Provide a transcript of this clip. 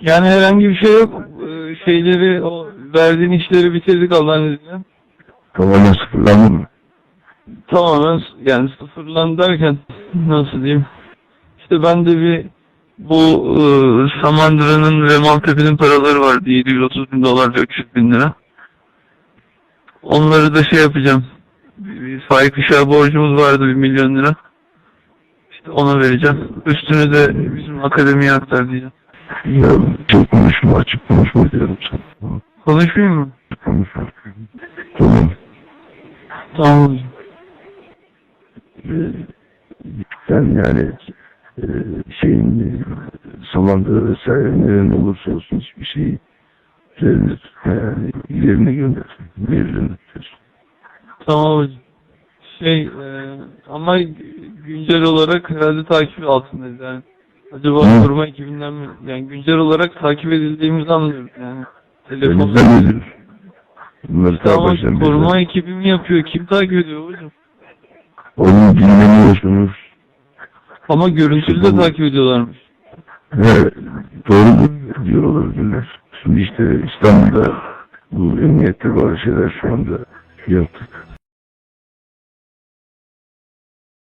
Yani herhangi bir şey yok. Ee, şeyleri, o verdiğin işleri bitirdik Allah'ın izniyle. Tamamen sıfırlandı mı? Tamamen s- yani sıfırlan derken nasıl diyeyim? İşte ben de bir bu e, Samandıra'nın ve Maltepe'nin paraları vardı. 730 bin dolar ve 300 bin lira. Onları da şey yapacağım. Bir, bir Faik Işık'a borcumuz vardı 1 milyon lira. İşte ona vereceğim. Üstünü de bizim akademiye aktar diyeceğim. Ya çok konuşma, açık konuşma diyorum sana. Konuşmayayım mı? Konuşma. Tamam. Tamam. Ee, sen yani e, şeyin salandığı vesaire neren olursa olsun hiçbir şeyi üzerine tutma yani yerine gönder. Yerine tutuyorsun. Tamam hocam. Şey e, ama güncel olarak herhalde takip altındayız yani. Acaba Hı. koruma ekibinden mi? Yani güncel olarak takip edildiğimizi anlıyoruz yani. Telefon. Elimizden? Bunları Tamam baştan koruma bilmem. ekibi mi yapıyor? Kim takip ediyor hocam? Bilmeni yaşanır. Ama görüntülü de takip ediyorlarmış. He, doğru diyor olabilirler. Şimdi işte İstanbul'da bu emniyette bazı şeyler şu anda yaptık.